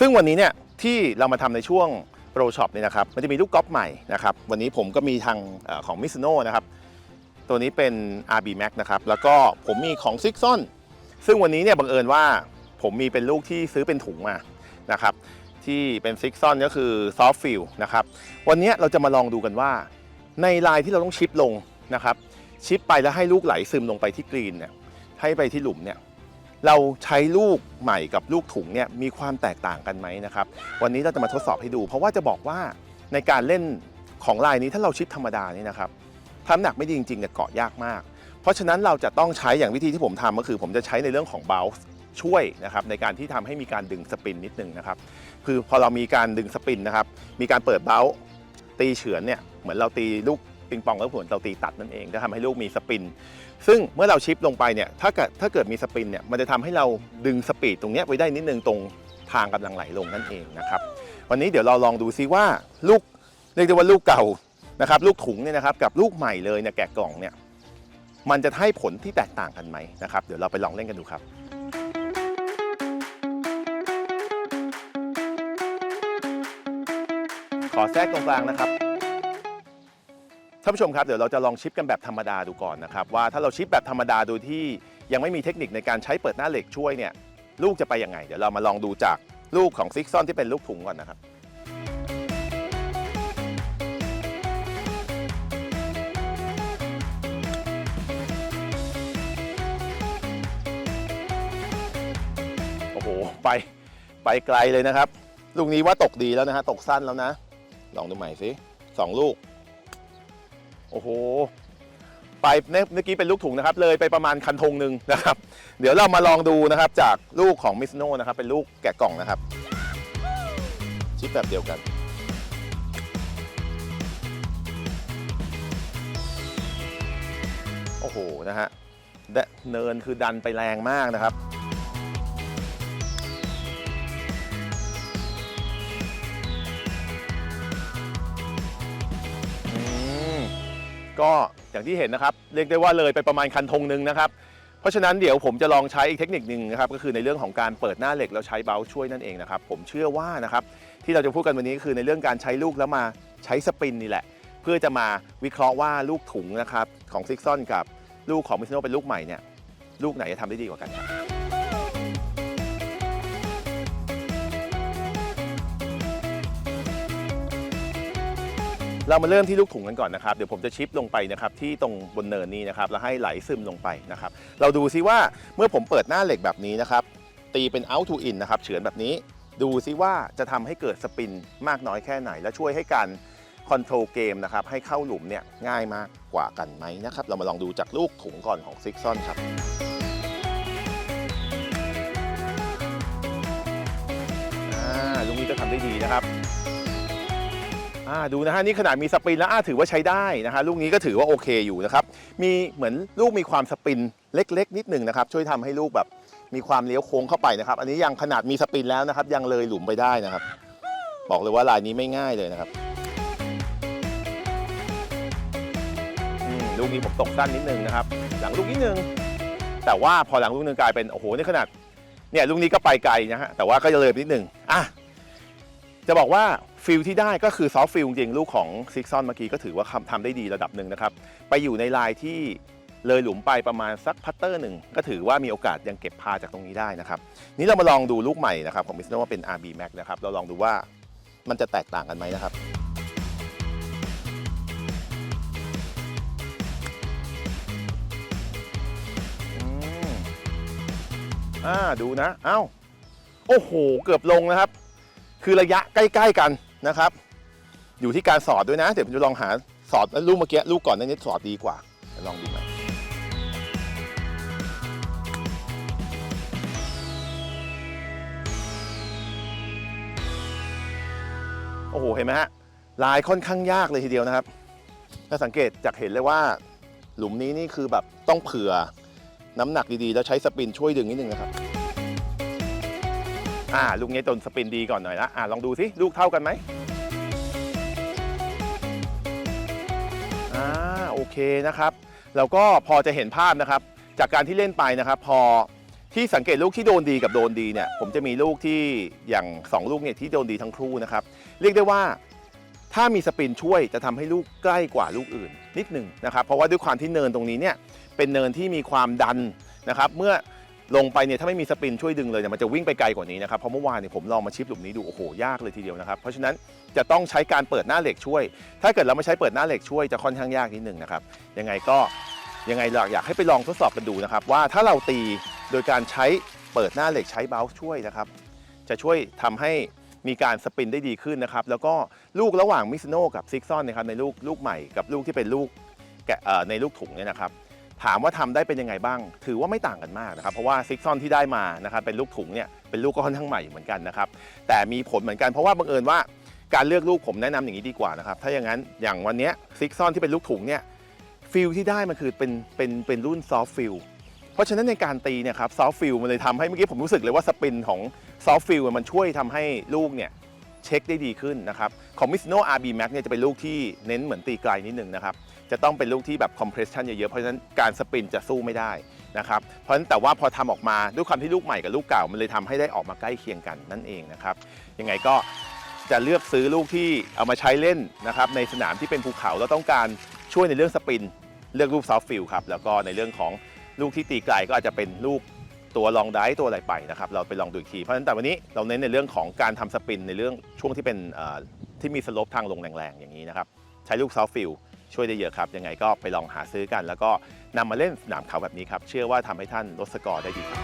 ซึ่งวันนี้เนี่ยที่เรามาทำในช่วงโปรช็อปนี่นะครับมันจะมีลูกกอล์ฟใหม่นะครับวันนี้ผมก็มีทางของมิ z โนนะครับตัวนี้เป็น RB Max นะครับแล้วก็ผมมีของซิกซอนซึ่งวันนี้เนี่ยบังเอิญว่าผมมีเป็นลูกที่ซื้อเป็นถุงมานะครับที่เป็นซิกซอนก็คือซอฟฟิลนะครับวันนี้เราจะมาลองดูกันว่า ในลายที่เราต้องชิปลงนะครับชิปไปแล้วให้ลูกไหลซึมลงไปที่กรีนเนี่ยให้ไปที่หลุมเนี่ย เราใช้ลูกใหม่กับลูกถุงเนี่ยมีความแตกต่างกันไหมนะครับ วันนี้เราจะมาทดสอบให้ดู เพราะว่าจะบอกว่าในการเล่นของลายนี้ถ้าเราชิปธรรมดานี่นะครับถ้าน้ำหนักไม่ดีจริงๆเนี่ยเกาะยากมาก เพราะฉะนั้นเราจะต้องใช้อย่างวิธีที่ผมทำก็คือ ผมจะใช้ในเรื่องของ bounce ช่วยนะครับในการที่ทำให้มีการดึงสปินนิดนึงนะครับคือพอเรามีการดึงสปินนะครับมีการเปิด bounce ตีเฉือนเนี่ยเหมือนเราตีลูก ปิงปองแล้วผลเราตีตัดนั่นเองจะทำให้ลูกมีสปิน ซึ่งเมื่อเราชิปลงไปเนี่ยถ้าเกิดถ้าเกิดมีสปินเนี่ยมันจะทำให้เราดึงสปีดตรงนี้ไว้ได้นิดนึงตรงทางกำลังไหลลงนั่นเองนะครับวันนี้เดี๋ยวเราลองดูซิว่าลูกเรียกได้ว่าลูกเก่านะครับลูกถุงเนี่ยนะครับกับลูกใหม่เลยเนี่ยแกะกล่องเนี่ยมันจะให้ผลที่แตกต่างกันไหมนะครับเดี๋ยวเราไปลองเล่นกันดูครับขอแทรกตรงกลางนะครับ ท่านผู้ชมครับเดี๋ยวเราจะลองชิปกันแบบธรรมดาดูก่อนนะครับว่าถ้าเราชิปแบบธรรมดาโดยที่ยังไม่มีเทคนิคในการใช้เปิดหน้าเหล็กช่วยเนี่ยลูกจะไปยังไง เดี๋ยวเรามาลองดูจากลูกของซิกซอนที่เป็นลูกถุงก่อนนะครับโอ้โหไปไปไกลเลยนะครับ ลูกนี้ว่าตกดีแล้วนะฮะตกสั้นแล้วนะ ลองดูใหม่สิสองลูก โอ้โห ไปเมื่อกี้เป็นลูกถุงนะครับ เลยไปประมาณคันธงหนึ่งนะครับ เดี๋ยวเรามาลองดูนะครับ จากลูกของมิสโนนะครับ เป็นลูกแกะกล่องนะครับ ชิปแบบเดียวกันโอ้โหนะฮะและเนินคือดันไปแรงมากนะครับ ก็อย่างที่เห็นนะครับเรียกได้ว่าเลยไปประมาณคันธงหนึ่งนะครับ เพราะฉะนั้นเดี๋ยวผมจะลองใช้อีกเทคนิคหนึ่งนะครับก็คือในเรื่องของการเปิดหน้าเหล็กแล้วใช้เบลช่วยนั่นเองนะครับผมเชื่อว่านะครับที่เราจะพูดกันวันนี้คือในเรื่องการใช้ลูกแล้วมาใช้สปินนี่แหละ เพื่อจะมาวิเคราะห์ว่าลูกถุงนะครับของซิกซอนกับลูกของมิสโนเป็นลูกใหม่เนี่ยลูกไหนจะทำได้ดีกว่ากันครับ เรามาเริ่มที่ลูกถุงกันก่อนนะครับ เดี๋ยวผมจะชิปลงไปนะครับที่ตรงบนเนินนี้นะครับแล้วให้ไหลซึมลงไปนะครับ เราดูซิว่าเมื่อผมเปิดหน้าเหล็กแบบนี้นะครับ ตีเป็น out to in นะครับเฉือนแบบนี้ ดูซิว่าจะทำให้เกิดสปินมากน้อยแค่ไหน และช่วยให้การคอนโทรลเกมนะครับให้เข้าหลุมเนี่ยง่ายมากกว่ากันไหมนะครับ เรามาลองดูจากลูกถุงก่อนของซิกซอนครับอาลูกนี้ก็ทำได้ดีนะครับ ดูนะฮะนี่ขนาดมีสปรินแล้วอ่าถือว่าใช้ได้นะฮะลูกนี้ก็ถือว่าโอเคอยู่นะครับมีเหมือนลูกมีความสปรินเล็ก ๆ นิดหนึ่งนะครับช่วยทำให้ลูกแบบมีความเลี้ยวโค้งเข้าไปนะครับ อันนี้ยังขนาดมีสปรินแล้วนะครับ ยังเลยหลุมไปได้นะครับ บอกเลยว่าลายนี้ไม่ง่ายเลยนะครับลูกนี้ผมตกสั้นนิดนึงนะครับ หลังลูกนิดนึงแต่ว่าพอหลังลูกนึงกลายเป็นโอ้โหนี่ขนาดเนี่ยลูกนี้ก็ไปไกลนะฮะแต่ว่าก็จะเลยนิดนึงอะ จะบอกว่าฟิลที่ได้ก็คือซอฟฟิลจริงลูกของซิกซอนเมื่อกี้ก็ถือว่าทำได้ดีระดับหนึ่งนะครับ ไปอยู่ในลายที่เลยหลุมไปประมาณสักพัตเตอร์หนึ่งก็ถือว่ามีโอกาสยังเก็บพาจากตรงนี้ได้นะครับ นี่เรามาลองดูลูกใหม่นะครับของมิสโนว่าเป็น RB Max นะครับเราลองดูว่ามันจะแตกต่างกันไหมนะครับอ่าดูนะ เอ้า โอ้โห เกือบลงนะครับ คือระยะใกล้ ๆ กันนะครับ อยู่ที่การสอดด้วยนะ เดี๋ยวผมจะลองหาสอดลูกเมื่อกี้ลูกก่อนนั้นนี้สอดดีกว่าลองดูไหมโอ้โหเห็นไหมฮะลายค่อนข้างยากเลยทีเดียวนะครับ ถ้าสังเกตจากเห็นเลยว่า หลุมนี้นี่คือแบบต้องเผื่อน้ำหนักดีๆ แล้วใช้สปินช่วยดึงนิดนึงนะครับ อ่าลูกนี้ตนสปินดีก่อนหน่อยนะอ่าลองดูสิลูกเท่ากันไหมอ่าโอเคนะครับแล้วก็พอจะเห็นภาพนะครับ จากการที่เล่นไปนะครับ พอที่สังเกตลูกที่โดนดีกับโดนดีเนี่ยผมจะมีลูกที่อย่างสองลูกเนี่ยที่โดนดีทั้งคู่นะครับ เรียกได้ว่าถ้ามีสปินช่วยจะทำให้ลูกใกล้กว่าลูกอื่นนิดหนึ่งนะครับ เพราะว่าด้วยความที่เนินตรงนี้เนี่ยเป็นเนินที่มีความดันนะครับ เมื่อ ลงไปเนี่ยถ้าไม่มีสปินช่วยดึงเลยเนี่ยมันจะวิ่งไปไกลกว่านี้นะครับเพราะเมื่อวานเนี่ยผมลองมาชิปหลุมนี้ดูโอ้โหยากเลยทีเดียวนะครับเพราะฉะนั้นจะต้องใช้การเปิดหน้าเหล็กช่วย ถ้าเกิดเราไม่ใช้เปิดหน้าเหล็กช่วยจะค่อนข้างยากนิดหนึ่งนะครับยังไงก็ยังไงเราอยากให้ไปลองทดสอบกันดูนะครับว่าถ้าเราตีโดยการใช้เปิดหน้าเหล็กใช้เบลส์ช่วยนะครับจะช่วยทำให้มีการสปินได้ดีขึ้นนะครับแล้วก็ลูกระหว่างมิสโนกับซิกซอนนะครับในลูกลูกใหม่กับลูกที่เป็นลูกแกะในลูกถุงเนี่ยนะครับ ถามว่าทำได้เป็นยังไงบ้าง ถือว่าไม่ต่างกันมากนะครับ เพราะว่าซิกซอนที่ได้มานะครับเป็นลูกถุงเนี่ยเป็นลูกก็ค่อนข้างใหม่เหมือนกันนะครับแต่มีผลเหมือนกันเพราะว่าบังเอิญว่าการเลือกลูกผมแนะนำอย่างนี้ดีกว่านะครับถ้าอย่างนั้นอย่างวันนี้ซิกซอนที่เป็นลูกถุงเนี่ยฟิลที่ได้มันคือเป็นเป็นเป็นรุ่นซอฟฟิลเพราะฉะนั้นในการตีเนี่ยครับซอฟฟิลมันเลยทำให้เมื่อกี้ผมรู้สึกเลยว่าสปินของซอฟฟิลมันช่วยทำให้ลูกเนี่ย เช็คได้ดีขึ้นนะครับของมิสโน RB Max เนี่ยจะเป็นลูกที่เน้นเหมือนตีไกลนิดนึงนะครับจะต้องเป็นลูกที่แบบคอมเพรสชันเยอะๆ เพราะฉะนั้นการสปินจะสู้ไม่ได้นะครับเพราะฉะนั้นแต่ว่าพอทำออกมาด้วยความที่ลูกใหม่กับลูกเก่า มันเลยทำให้ได้ออกมาใกล้เคียงกันนั่นเองนะครับยังไงก็จะเลือกซื้อลูกที่เอามาใช้เล่นนะครับในสนามที่เป็นภูเขาแล้วต้องการช่วยในเรื่องสปิน เลือกลูกซอฟฟิลครับแล้วก็ในเรื่องของลูกที่ตีไกลก็อาจจะเป็นลูก ตัวลองได้ตัวอะไรไปนะครับเราไปลองดูอีกทีเพราะฉะนั้นแต่วันนี้เราเน้นในเรื่องของการทำสปินในเรื่องช่วงที่เป็นที่มีสโลปทางลงแรงๆ อย่างนี้นะครับใช้ลูกซอฟฟิลช่วยได้เยอะครับยังไงก็ไปลองหาซื้อกัน แล้วก็นำมาเล่นสนามเขาแบบนี้ครับเชื่อว่าทำให้ท่านลดสกอร์ได้ดีครับ